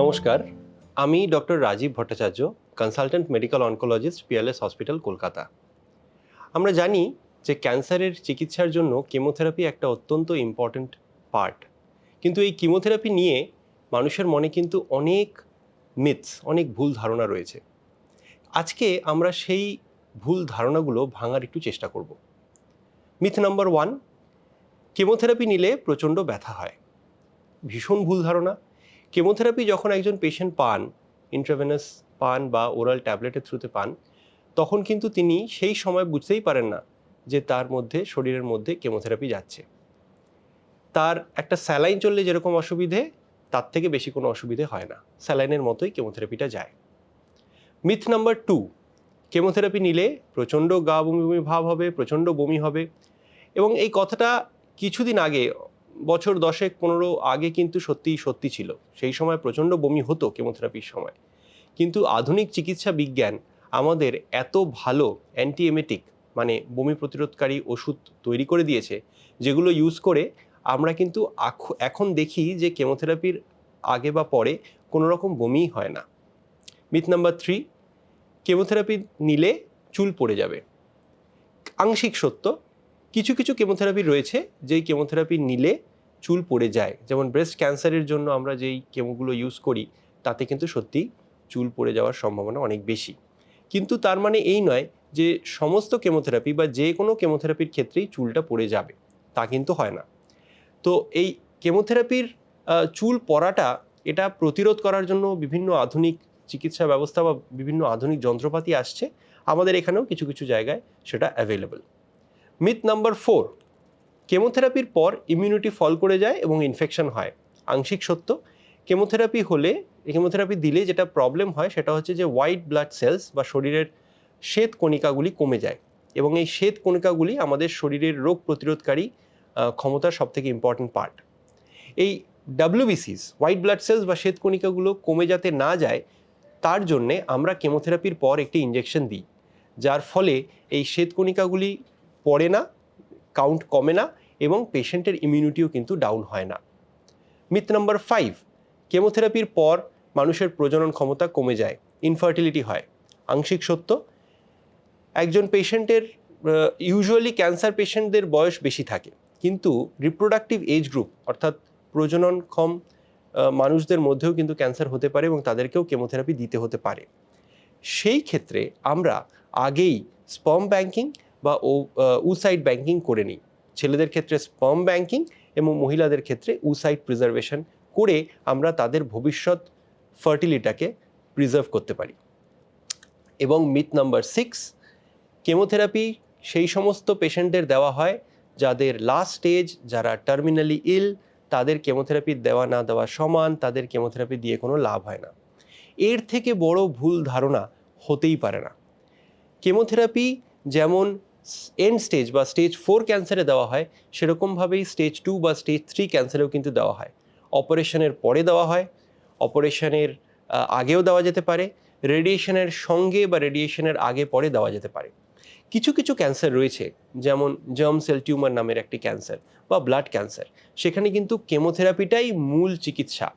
নমস্কার। আমি doctor Rajib Bhattacharya consultant medical oncologist PLS hospital Kolkata. আমরা জানি যে ক্যান্সারের চিকিৎসার জন্য কেমোথেরাপি একটা অত্যন্ত ইম্পর্ট্যান্ট পার্ট কিন্তু এই কিমোথেরাপি নিয়ে মানুষের মনে কিন্তু অনেক মিথস অনেক ভুল ধারণা রয়েছে। আজকে আমরা সেই ভুল ধারণাগুলো ভাঙার একটু চেষ্টা করব। মিথ নাম্বার ওয়ান কেমোথেরাপি নিলে প্রচণ্ড ব্যথা হয়। ভীষণ ভুল ধারণা। কেমোথেরাপি যখন একজন পেশেন্ট পান ইন্ট্রাভেনাস পান বা ওরাল ট্যাবলেটের থ্রুতে পান, তখন কিন্তু তিনি সেই সময় বুঝতেই পারেন না যে তার মধ্যে, শরীরের মধ্যে কেমোথেরাপি যাচ্ছে। তার একটা স্যালাইন চললে যেরকম অসুবিধে, তার থেকে বেশি কোনো অসুবিধে হয় না। স্যালাইনের মতোই কেমোথেরাপিটা যায়। মিথ নাম্বার টু কেমোথেরাপি নিলে প্রচণ্ড গা বমি বমি ভাব হবে, প্রচণ্ড বমি হবে। এবং এই কথাটা কিছুদিন আগে বছর দশেক, পনেরো আগে কিন্তু সত্যিই সত্যি ছিল। সেই সময় প্রচণ্ড বমি হতো কেমোথেরাপির সময়। কিন্তু আধুনিক চিকিৎসা বিজ্ঞান আমাদের এত ভালো অ্যান্টিএমেটিক মানে বমি প্রতিরোধকারী ওষুধ তৈরি করে দিয়েছে, যেগুলো ইউজ করে আমরা কিন্তু এখন দেখি যে কেমোথেরাপির আগে বা পরে কোনো রকম বমিই হয় না। মিথ নাম্বার থ্রি কেমোথেরাপি নিলে চুল পড়ে যাবে। আংশিক সত্য, কিছু কিছু কেমোথেরাপি রয়েছে, যেই কেমোথেরাপি নিলে চুল পড়ে যায়। যেমন ব্রেস্ট ক্যান্সারের জন্য আমরা যেই কেমোগুলো ইউজ করি, তাতে কিন্তু সত্যি চুল পড়ে যাওয়ার সম্ভাবনা অনেক বেশি। কিন্তু তার মানে এই নয় যে সমস্ত কেমোথেরাপি বা যে কোনো কেমোথেরাপির ক্ষেত্রেই চুলটা পড়ে যাবে, তা কিন্তু হয় না। তো এই কেমোথেরাপির চুল পড়াটা, এটা প্রতিরোধ করার জন্য বিভিন্ন আধুনিক চিকিৎসা ব্যবস্থা বা বিভিন্ন আধুনিক যন্ত্রপাতি আসছে। আমাদের এখানেও কিছু কিছু জায়গায় সেটা অ্যাভেলেবল মিথ নাম্বার ফোর কেমোথেরাপির পর ইমিউনিটি ফল করে যায় এবং ইনফেকশন হয়। আংশিক সত্য, কেমোথেরাপি হলে, কেমোথেরাপি দিলে যেটা প্রবলেম হয় সেটা হচ্ছে যে হোয়াইট ব্লাড সেলস বা শরীরের শ্বেত কণিকাগুলি কমে যায় এবং এই শ্বেত কণিকাগুলি আমাদের শরীরের রোগ প্রতিরোধকারী ক্ষমতার সবথেকে ইম্পর্ট্যান্ট পার্ট এই ডাব্লিউবিসিস হোয়াইট ব্লাড সেলস বা শ্বেত কণিকাগুলো কমে যাতে না যায়, তার জন্যে আমরা কেমোথেরাপির পর একটি ইঞ্জেকশন দিই, যার ফলে এই শ্বেত কণিকাগুলি পড়ে না কাউন্ট কমে না এবং পেশেন্টের ইমিউনিটিও কিন্তু ডাউন হয় না। মিথ নাম্বার ফাইভ কেমোথেরাপির পর মানুষের প্রজনন ক্ষমতা কমে যায় ইনফার্টিলিটি হয়। আংশিক সত্য, একজন পেশেন্টের ইউজুয়ালি ক্যান্সার পেশেন্টদের বয়স বেশি থাকে, কিন্তু রিপ্রোডাক্টিভ এজ গ্রুপ অর্থাৎ প্রজননক্ষম মানুষদের মধ্যেও কিন্তু ক্যান্সার হতে পারে এবং তাদেরকেও কেমোথেরাপি দিতে হতে পারে। সেই ক্ষেত্রে আমরা আগেই স্পম ব্যাংকিং বা উসাইড ব্যাংকিং করে নিই। ছেলেদের ক্ষেত্রে স্পম ব্যাংকিং এবং মহিলাদের ক্ষেত্রে উসাইড প্রিজার্ভেশন করে আমরা তাদের ভবিষ্যৎ ফার্টিলিটাকে প্রিজার্ভ করতে পারি। এবং মিথ নাম্বার সিক্স কেমোথেরাপি সেই সমস্ত পেশেন্টদের দেওয়া হয় যাদের লাস্ট স্টেজ যারা টার্মিনালি ইল তাদের কেমোথেরাপি দেওয়া না দেওয়া সমান, তাদের কেমোথেরাপি দিয়ে কোনো লাভ হয় না। এর থেকে বড় ভুল ধারণা হতেই পারে না। কেমোথেরাপি যেমন এন্ড স্টেজ বা স্টেজ ফোর ক্যান্সারে দেওয়া হয় সেরকমভাবেই স্টেজ টু বা স্টেজ থ্রি ক্যান্সারেও কিন্তু দেওয়া হয়। অপারেশনের পরে দেওয়া হয় অপারেশনের আগেও দেওয়া যেতে পারে রেডিয়েশনের সঙ্গে বা রেডিয়েশনের আগে পরে দেওয়া যেতে পারে। কিছু কিছু ক্যান্সার রয়েছে, যেমন জার্ম সেল টিউমার নামের একটি ক্যান্সার বা ব্লাড ক্যান্সার সেখানে কিন্তু কেমোথেরাপিটাই মূল চিকিৎসা।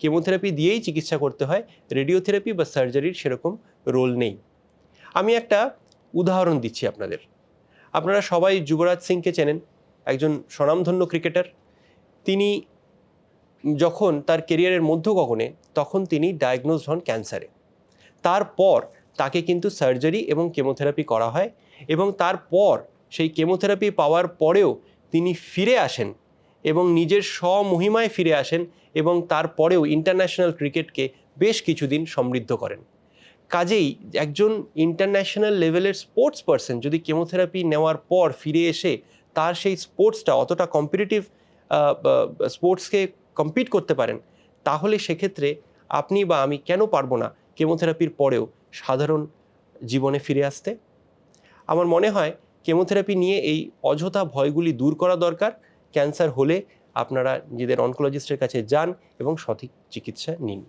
কেমোথেরাপি দিয়েই চিকিৎসা করতে হয় রেডিওথেরাপি বা সার্জারির সেরকম রোল নেই। আমি একটা উদাহরণ দিচ্ছি আপনাদের। আপনারা সবাই যুবরাজ সিংকে চেনেন, একজন স্বনামধন্য ক্রিকেটার। তিনি যখন তার কেরিয়ারের মধ্যগগনে, তখন তিনি ডায়াগনোজ হন ক্যান্সারে তারপর তাকে কিন্তু সার্জারি এবং কেমোথেরাপি করা হয় এবং তারপর সেই কেমোথেরাপি পাওয়ার পরেও তিনি ফিরে আসেন এবং নিজের স্বমহিমায় ফিরে আসেন এবং তারপরেও ইন্টারন্যাশনাল ক্রিকেটকে বেশ কিছুদিন সমৃদ্ধ করেন। কাজেই একজন ইন্টারন্যাশনাল লেভেলের স্পোর্টস পার্সন যদি কেমোথেরাপি নেওয়ার পর ফিরে এসে তার সেই স্পোর্টসটা অতটা কম্পিটিটিভ স্পোর্টসকে কম্পিট করতে পারেন, তাহলে সেক্ষেত্রে আপনি বা আমি কেন পারব না কেমোথেরাপির পরেও সাধারণ জীবনে ফিরে আসতে? আমার মনে হয় কেমোথেরাপি নিয়ে এই অযথা ভয়গুলি দূর করা দরকার। ক্যান্সার হলে আপনারা নিজেদের অনকোলজিস্টের কাছে যান এবং সঠিক চিকিৎসা নিন।